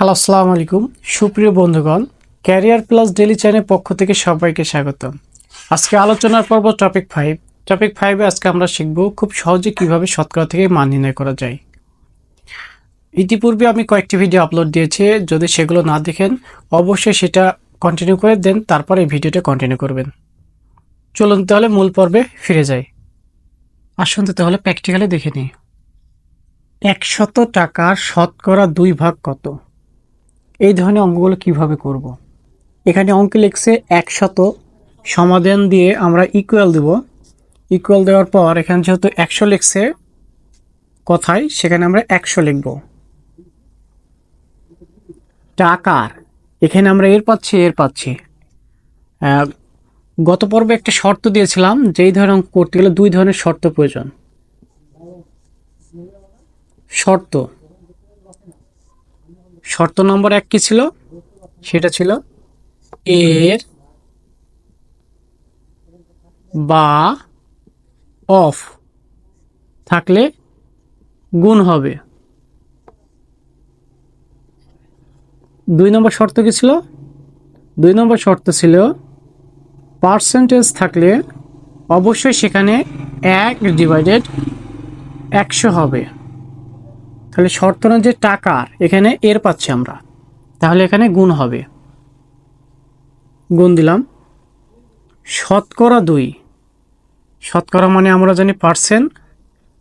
Hello, আসসালামু আলাইকুম। সুপ্রিয় বন্ধুগণ ক্যারিয়ার প্লাস ডেলি চ্যানেল পক্ষ থেকে সবাইকে স্বাগত আজকে আলোচনার পর্ব টপিক ফাইভ টপিক ফাইভে আজকে আমরা শিখব খুব সহজে কীভাবে শতকরা থেকে মান নির্ণয় করা যায়। ইতিপূর্বে আমি কয়েকটি ভিডিও আপলোড দিয়েছি, যদি সেগুলো না দেখেন, অবশ্যই সেটা কন্টিনিউ করে দেন, তারপর এই ভিডিওটা কন্টিনিউ করবেন। চলুন তাহলে মূল পর্বে ফিরে যাই। আসুন তাহলে প্র্যাকটিক্যালি দেখে নিই। একশত টাকার শতকরা দুই ভাগ কত? এই ধরনের অঙ্কগুলো কীভাবে করব। এখানে অঙ্কে লিখছে একশত সমাধান দিয়ে আমরা ইকুয়াল দেব। ইকুয়াল দেওয়ার পর এখানে যেহেতু একশো লিখছে কথায়, সেখানে আমরা একশো লিখব। টাকার এখানে আমরা এর পাচ্ছি এর পাচ্ছি। গত পর্বে একটা শর্ত দিয়েছিলাম যেই ধরনের অঙ্ক করতে গেলে দুই ধরনের শর্ত প্রয়োজন। শর্ত শর্ত নম্বর এক কি ছিল? সেটা ছিল এর বা অফ থাকলে গুণ হবে। দুই নম্বর শর্ত কি ছিল? দুই নম্বর শর্ত ছিল পার্সেন্টেজ থাকলে অবশ্যই সেখানে এক ডিভাইডেড একশো হবে। তাহলে শর্ত না যে টাকার এখানে এর পাচ্ছি আমরা। তাহলে এখানে গুণ হবে। গুণ দিলাম। শতকরা দুই। শতকরা মানে আমরা জানি পার্সেন্ট।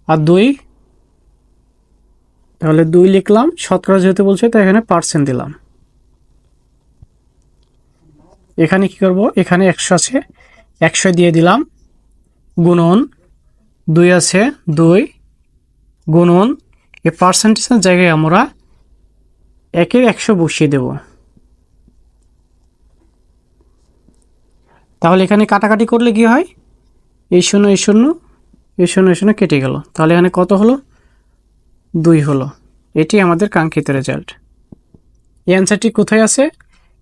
আর দুই? তাহলে দুই লিখলাম। শতকরা যেহেতু বলছে, তাই এখানে পার্সেন্ট দিলাম। এখানে কি করব? এখানে একশো আছে। একশো দিয়ে দিলাম। গুণন। দুই আছে। দুই। গুণন। এই পার্সেন্টেজের জায়গায় আমরা একের একশো বসিয়ে দেব। তাহলে এখানে কাটাকাটি করলে কি হয়? এই শূন্য এই শূন্য এই শূন্য এই শূন্য কেটে গেল। তাহলে এখানে কত হলো? দুই হলো। এটি আমাদের কাঙ্ক্ষিত রেজাল্ট এই অ্যান্সারটি কোথায় আছে?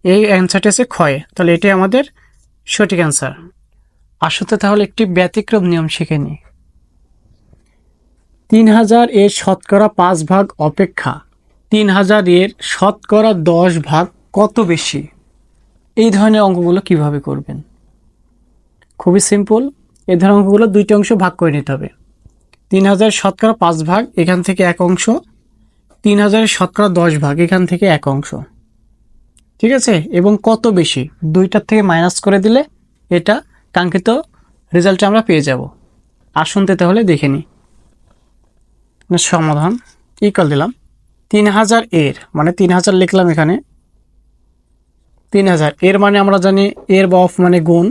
এই অ্যান্সারটি আছে ক্ষয়। তাহলে এটি আমাদের সঠিক অ্যান্সার আসলে তাহলে একটি ব্যতিক্রম নিয়ম শিখে নিই। তিন হাজার এর শতকরা পাঁচ ভাগ অপেক্ষা। তিন হাজার এর শতকরা দশ ভাগ কত বেশি? এই ধরনের অঙ্কগুলো কীভাবে করবেন? খুবই সিম্পল এই ধরনের অঙ্কগুলো দুইটি অংশ ভাগ করে নিতে হবে। তিন হাজার শতকরা পাঁচ ভাগ এখান থেকে এক অংশ। তিন হাজারের শতকরা দশ ভাগ এখান থেকে এক অংশ। ঠিক আছে? এবং কত বেশি? দুইটার থেকে মাইনাস করে দিলে এটা কাঙ্ক্ষিত রেজাল্টটা আমরা পেয়ে যাব। আসুনতে তাহলে দেখে নিই। সমাধান? ইকাল দিলাম। তিন হাজার এর মানে তিন হাজার লিখলাম এখানে। তিন হাজার এর মানে আমরা জানি এর বা অফ মানে গুণ।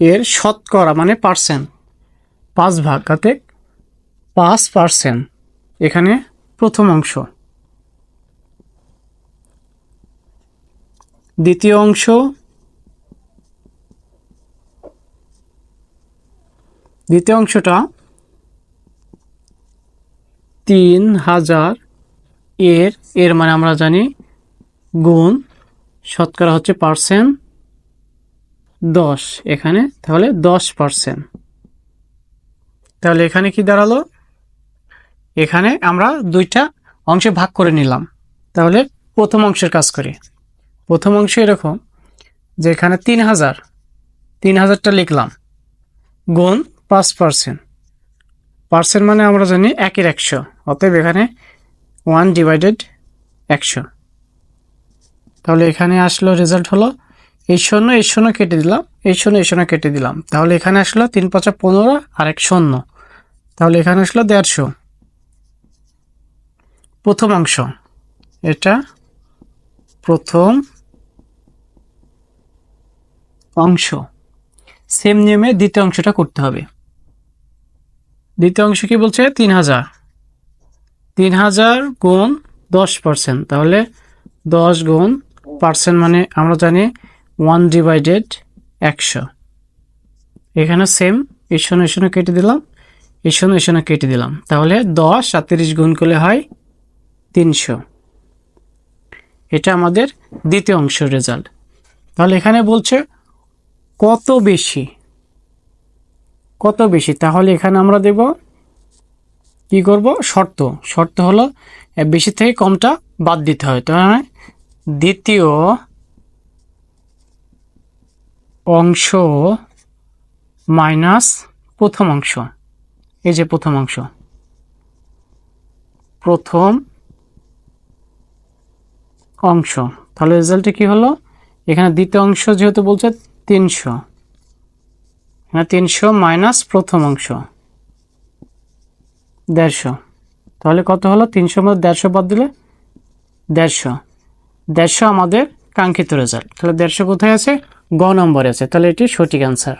এর শতকরা মানে পার্সেন্ট পাঁচ ভাগ তাতে পাঁচ পার্সেন্ট এখানে প্রথম অংশ। দ্বিতীয় অংশ। দ্বিতীয় অংশটা তিন হাজার এর এর মানে আমরা জানি গুণ, শতকরা হচ্ছে পার্সেন্ট দশ এখানে, তাহলে দশ পার্সেন্ট। তাহলে এখানে কি দাঁড়াল? এখানে আমরা দুইটা অংশে ভাগ করে নিলাম। তাহলে প্রথম অংশের কাজ করি। প্রথম অংশ এরকম যে এখানে তিন হাজার, তিন হাজারটা লিখলাম। গুণ পাঁচ পার্সেন্ট। পার্সেন্ট মানে আমরা জানি একের একশো। অতএব এখানে ওয়ান ডিভাইডেড একশো। তাহলে এখানে আসলো রেজাল্ট হলো এই শূন্য এই শূন্য কেটে দিলাম, এই শূন্য এই শূন্য কেটে দিলাম। তাহলে এখানে আসলো তিন পাঁচা পনেরো আর এক শূন্য। তাহলে এখানে আসলো দেড়শো। প্রথম অংশ, এটা প্রথম অংশ। সেম নিয়মে দ্বিতীয় অংশটা করতে হবে। দ্বিতীয় অংশ কি বলছে? তিন হাজার। তিন হাজার গুণ দশ পার্সেন্ট তাহলে দশ গুণ পার্সেন্ট মানে আমরা জানি ওয়ান ডিভাইডেড একশো। এখানে সেম এই শূন্য কেটে দিলাম এই শূন্য কেটে দিলাম। তাহলে দশ আর তিরিশ গুণ করলে হয় তিনশো। এটা আমাদের দ্বিতীয় অংশ রেজাল্ট তাহলে এখানে বলছে কত বেশি? কত বেশি? তাহলে এখানে আমরা দেব কি করব? শর্ত। শর্ত হলো বেশি থেকে কমটা বাদ দিতে হয়। তার মানে দ্বিতীয় অংশ মাইনাস প্রথম অংশ। এই যে প্রথম অংশ। প্রথম অংশ। তাহলে রেজাল্টে কি হলো? এখানে দ্বিতীয় অংশ যেহেতু বলছে, তিনশো। এখানে তিনশো মাইনাস প্রথম অংশ। দেড়শো। তাহলে কত হলো? তিনশোর মধ্যে দেড়শো বাদ দিলে দেড়শো। দেড়শো আমাদের কাঙ্ক্ষিত রেজাল্ট তাহলে দেড়শো কোথায় আছে? গ নম্বরে আছে। তাহলে এটি সঠিক অ্যান্সার